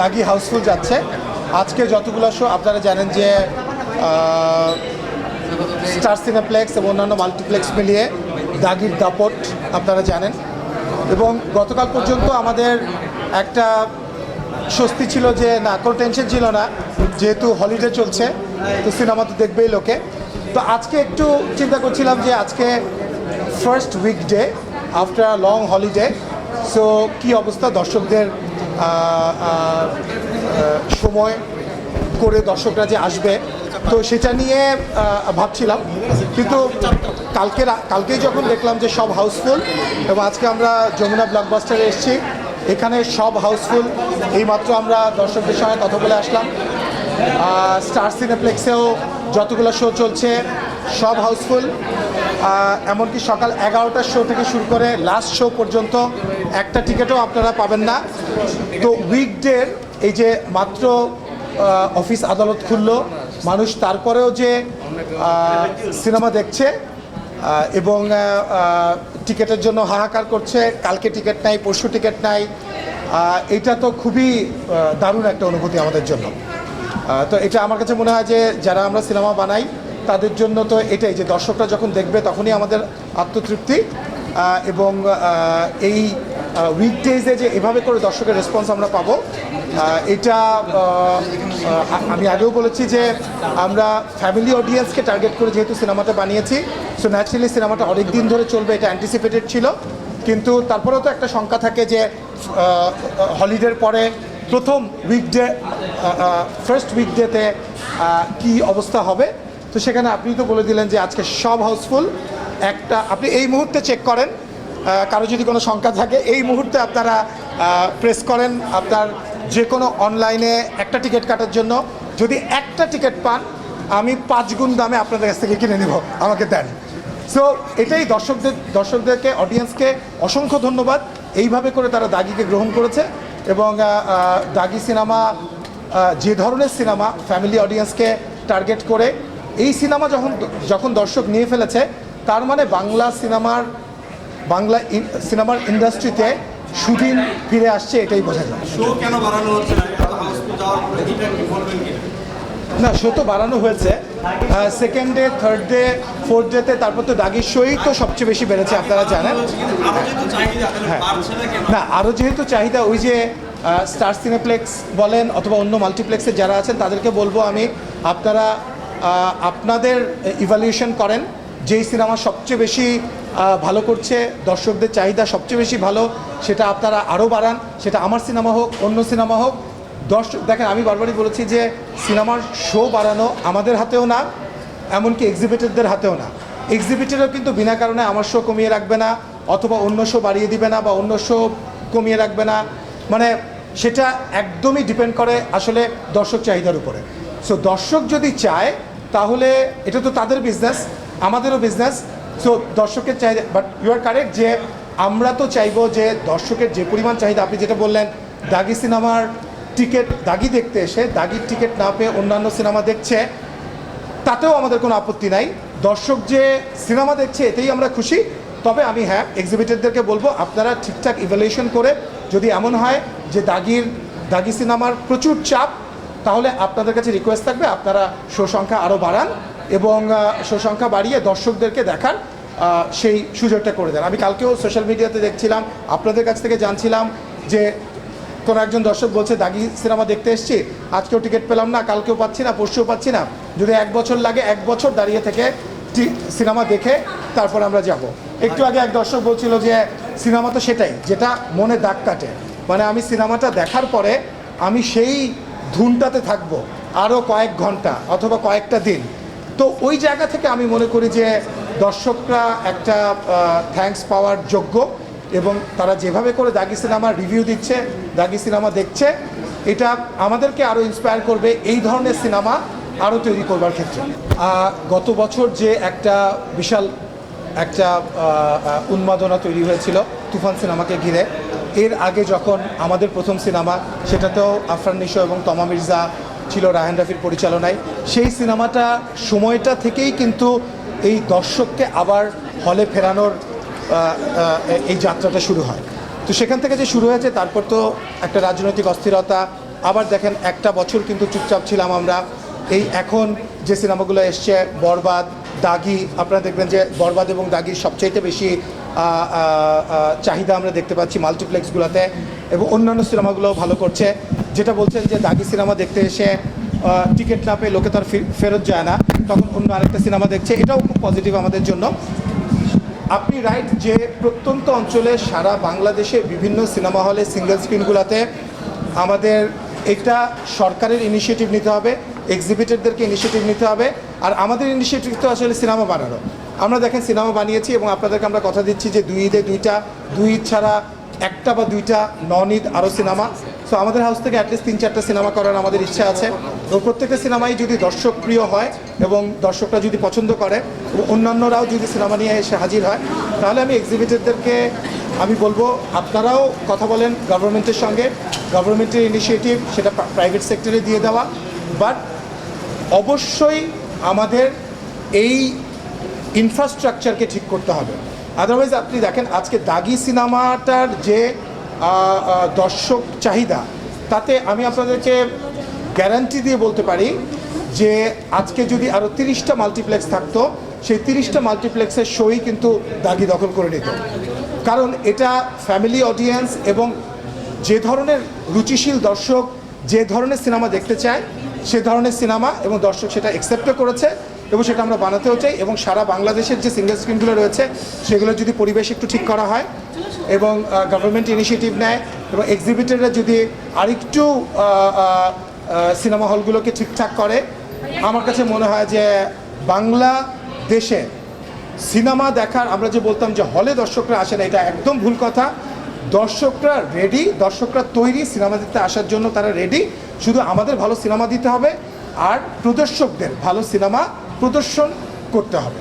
দাগি Housefull যাচ্ছে। আজকে যতগুলো শো আপনারা জানেন যে স্টার সিনেপ্লেক্স এবং অন্যান্য মাল্টিপ্লেক্স মিলিয়ে দাগির দাপট আপনারা জানেন। এবং গতকাল পর্যন্ত আমাদের একটা স্বস্তি ছিল যে, না, কোনো টেনশন ছিল না, যেহেতু হলিডে চলছে, তো সিনেমা তো দেখবেই লোকে। তো আজকে একটু চিন্তা করছিলাম যে, আজকে first weekday after long holiday so কি অবস্থা দর্শকদের সময় করে দর্শকরা যে আসবে, তো সেটা নিয়ে ভাবছিলাম। কিন্তু কালকে কালকেই যখন দেখলাম যে সব হাউসফুল এবং আজকে আমরা যমুনা ব্লকবাস্টারে এসেছি, এখানে সব হাউসফুল এইমাত্র আমরা দর্শকদের সঙ্গে কথা বলে আসলাম। স্টার সিনেপ্লেক্সেও যতগুলো শো চলছে, সব হাউসফুল এমনকি সকাল এগারোটার শো থেকে শুরু করে লাস্ট শো পর্যন্ত একটা টিকিটও আপনারা পাবেন না। তো উইকডের এই যে মাত্র অফিস আদালত খুললো, মানুষ তারপরেও যে সিনেমা দেখছে এবং টিকিটের জন্য হাহাকার করছে, কালকে টিকিট নাই, পরশু টিকিট নাই এটা তো খুবই দারুণ একটা অনুভূতি আমাদের জন্য। তো এটা আমার কাছে মনে হয় যে, যারা আমরা সিনেমা বানাই তাদের জন্য তো এটাই যে দর্শকরা যখন দেখবে তখনই আমাদের আত্মতৃপ্তি এবং এই উইকডেজে যে এভাবে করে দর্শকের রেসপন্স আমরা পাবো এটা আমি আগেও বলেছি যে আমরা ফ্যামিলি অডিয়েন্সকে টার্গেট করে যেহেতু সিনেমাটা বানিয়েছি সো ন্যাচারালি সিনেমাটা অনেক দিন ধরে চলবে, এটা অ্যান্টিসিপেটেড ছিল। কিন্তু তারপরেও তো একটা শঙ্কা থাকে যে হলিডের পরে প্রথম উইকডে ফার্স্ট উইকডেতে কি অবস্থা হবে? তো সেখানে আপনি তো বলে দিলেন যে আজকে সব হাউসফুল। একটা, আপনি এই মুহূর্তে চেক করেন কারও যদি কোনো শঙ্কা থাকে, এই মুহূর্তে আপনারা প্রেস করেন আপনার যে কোনো অনলাইনে একটা টিকিট কাটার জন্য। যদি একটা টিকিট পান, আমি পাঁচ গুণ দামে আপনাদের কাছ থেকে কিনে নিব, আমাকে দেন। সো এটাই দর্শকদের, দর্শকদেরকে অডিয়েন্সকে অসংখ্য ধন্যবাদ। এইভাবে করে তারা দাগিকে গ্রহণ করেছে এবং দাগি সিনেমা যে ধরনের সিনেমা ফ্যামিলি অডিয়েন্সকে টার্গেট করে এই সিনেমা যখন যখন দর্শক নিয়ে ফেলেছে তার মানে বাংলা সিনেমার বাংলা সিনেমার ইন্ডাস্ট্রিতে সুদিন ফিরে আসছে এটাই বোঝা যায়। শো কেন বাড়ানো হচ্ছে না? শো তো বাড়ানো হয়েছে। Second day third day fourth ডেতে তারপর তো দাগির শোই তো সবচেয়ে বেশি বেড়েছে আপনারা জানেন। হ্যাঁ। না আরও যেহেতু চাহিদা ওই যে স্টার সিনেপ্লেক্স বলেন অথবা অন্য মাল্টিপ্লেক্সে যারা আছেন তাদেরকে বলব আমি আপনারা আপনাদের ইভ্যালুয়েশন করেন, যেই সিনেমা সবচেয়ে বেশি ভালো করছে, দর্শকদের চাহিদা সবচেয়ে বেশি ভালো, সেটা আপনারা আরও বাড়ান, সেটা আমার সিনেমা হোক, অন্য সিনেমা হোক। দর্শক, দেখেন, আমি বারবারই বলেছি যে সিনেমার শো বাড়ানো আমাদের হাতেও না, এমনকি এক্সিবিটরদের হাতেও না। এক্সিবিটরও কিন্তু বিনা কারণে আমার শো কমিয়ে রাখবে না, অথবা অন্য শো বাড়িয়ে দিবে না বা অন্য শো কমিয়ে রাখবে না। মানে সেটা একদমই ডিপেন্ড করে আসলে দর্শক চাহিদার উপরে। সো দর্শক যদি চায়, তাহলে এটা তো তাদের বিজনেস আমাদেরও বিজনেস সো দর্শকের চাহিদা বাট ইউ আর কারেক্ট যে আমরা তো চাইব যে দর্শকের যে পরিমাণ চাহিদা, আপনি যেটা বললেন, দাগি সিনেমার টিকিট দাগি দেখতে এসে, দাগির টিকিট না পেয়ে অন্যান্য সিনেমা দেখছে, তাতেও আমাদের কোনো আপত্তি নাই। দর্শক যে সিনেমা দেখছে, এতেই আমরা খুশি। তবে আমি হ্যাঁ এক্সিবিটরদেরকে বলব, আপনারা ঠিকঠাক ইভ্যালুয়েশন করে যদি এমন হয় যে দাগির, দাগি সিনেমার প্রচুর চাপ তাহলে আপনাদের কাছে রিকোয়েস্ট থাকবে, আপনারা শো সংখ্যা আরও বাড়ান এবং শো সংখ্যা বাড়িয়ে দর্শকদেরকে দেখার সেই সুযোগটা করে দেন। আমি কালকেও সোশ্যাল মিডিয়াতে দেখছিলাম, আপনাদের কাছ থেকে জানছিলাম যে কোনো একজন দর্শক বলছে, দাগি সিনেমা দেখতে এসছি, আজকেও টিকিট পেলাম না, কালকেও পাচ্ছি না, পরশুও পাচ্ছি না। যদি এক বছর লাগে, এক বছর দাঁড়িয়ে থেকে সিনেমা দেখে তারপর আমরা যাব। একটু আগে এক দর্শক বলছিল যে, সিনেমা তো সেটাই, যেটা মনে দাগ কাটে। মানে আমি সিনেমাটা দেখার পরে আমি সেই ধুনটাতে থাকব, আরও কয়েক ঘণ্টা অথবা কয়েকটা দিন। তো ওই জায়গা থেকে আমি মনে করি যে দর্শকরা একটা থ্যাঙ্কস পাওয়ার যোগ্য এবং তারা যেভাবে করে দাগি সিনেমার রিভিউ দিচ্ছে, দাগি সিনেমা দেখছে, এটা আমাদেরকে আরও ইন্সপায়ার করবে এই ধরনের সিনেমা আরও তৈরি করবার ক্ষেত্রে। গত বছর যে একটা বিশাল একটা উন্মাদনা তৈরি হয়েছিল তুফান সিনেমাকে ঘিরে এর আগে যখন আমাদের প্রথম সিনেমা, সেটাতেও আফরান নিশো এবং তমা মির্জা ছিল রায়হান রাফির পরিচালনায়, সেই সিনেমাটা সময়টা থেকেই কিন্তু এই দর্শককে আবার হলে ফেরানোর এই যাত্রাটা শুরু হয়। তো সেখান থেকে যে শুরু হয়েছে, তারপর তো একটা রাজনৈতিক অস্থিরতা, আবার দেখেন একটা বছর কিন্তু চুপচাপ ছিলাম আমরা। এই এখন যে সিনেমাগুলো এসছে, বরবাদ দাগি, আপনারা দেখবেন যে বরবাদ এবং দাগির সবচাইতে বেশি চাহিদা আমরা দেখতে পাচ্ছি মাল্টিপ্লেক্সগুলোতে এবং অন্যান্য সিনেমাগুলোও ভালো করছে। যেটা বলছেন যে দাগি সিনেমা দেখতে এসে টিকিট না পেয়ে লোকে তার ফেরত যায় না, তখন অন্য আরেকটা সিনেমা দেখছে। এটাও খুব পজিটিভ আমাদের জন্য। আপনি রাইট যে প্রত্যন্ত অঞ্চলে সারা বাংলাদেশে বিভিন্ন সিনেমা হলে সিঙ্গেল স্ক্রিনগুলোতে আমাদের, এটা সরকারের ইনিশিয়েটিভ নিতে হবে এক্সিবিটারদেরকে ইনিশিয়েটিভ নিতে হবে। আর আমাদের ইনিশিয়েটিভ তো আসলে সিনেমা বানানো। আমরা দেখেন সিনেমা বানিয়েছি এবং আপনাদেরকে আমরা কথা দিচ্ছি যে দুই ঈদে দুইটা, দুই ঈদ ছাড়া একটা বা দুইটা নন ঈদ আরও সিনেমা। সো আমাদের হাউস থেকে অ্যাটলিস্ট তিন চারটা সিনেমা করার আমাদের ইচ্ছা আছে। এবং প্রত্যেকটা সিনেমাই যদি দর্শক প্রিয় হয় এবং দর্শকরা যদি পছন্দ করে অন্যান্যরাও যদি সিনেমা নিয়ে এসে হাজির হয়, তাহলে আমি এক্সিবিটারদেরকে আমি বলব, আপনারাও কথা বলেন গভর্নমেন্টের সঙ্গে। গভর্নমেন্টের ইনিশিয়েটিভ সেটা প্রাইভেট সেক্টরে দিয়ে দেওয়া। বাট অবশ্যই আমাদের এই ইনফ্রাস্ট্রাকচারকে ঠিক করতে হবে। আদারওয়াইজ আপনি দেখেন, আজকে দাগি সিনেমাটার যে দর্শক চাহিদা, তাতে আমি আপনাদেরকে গ্যারান্টি দিয়ে বলতে পারি যে, আজকে যদি আরও তিরিশটা মাল্টিপ্লেক্স থাকতো, সেই তিরিশটা মাল্টিপ্লেক্সের শোই কিন্তু দাগি দখল করে নিত। কারণ এটা ফ্যামিলি অডিয়েন্স এবং যে ধরনের রুচিশীল দর্শক, যে ধরনের সিনেমা দেখতে চায় সে ধরনের সিনেমা এবং দর্শক সেটা অ্যাকসেপ্টও করেছে এবং সেটা আমরা বানাতেও চাই এবং সারা বাংলাদেশের যে সিঙ্গেল স্ক্রিনগুলো রয়েছে, সেগুলো যদি পরিবেশ একটু ঠিক করা হয় এবং গভর্নমেন্ট ইনিশিয়েটিভ নেয় এবং এক্সিবিটাররা যদি আরেকটু সিনেমা হলগুলোকে ঠিকঠাক করে, আমার কাছে মনে হয় যে বাংলা দেশে সিনেমা দেখার, আমরা যে বলতাম যে হলে দর্শকরা আসে না, এটা একদম ভুল কথা। দর্শকরা রেডি দর্শকরা তৈরি, সিনেমা দেখতে আসার জন্য তারা রেডি শুধু আমাদের ভালো সিনেমা দিতে হবে আর প্রদর্শকদের ভালো সিনেমা প্রদর্শন করতে হবে।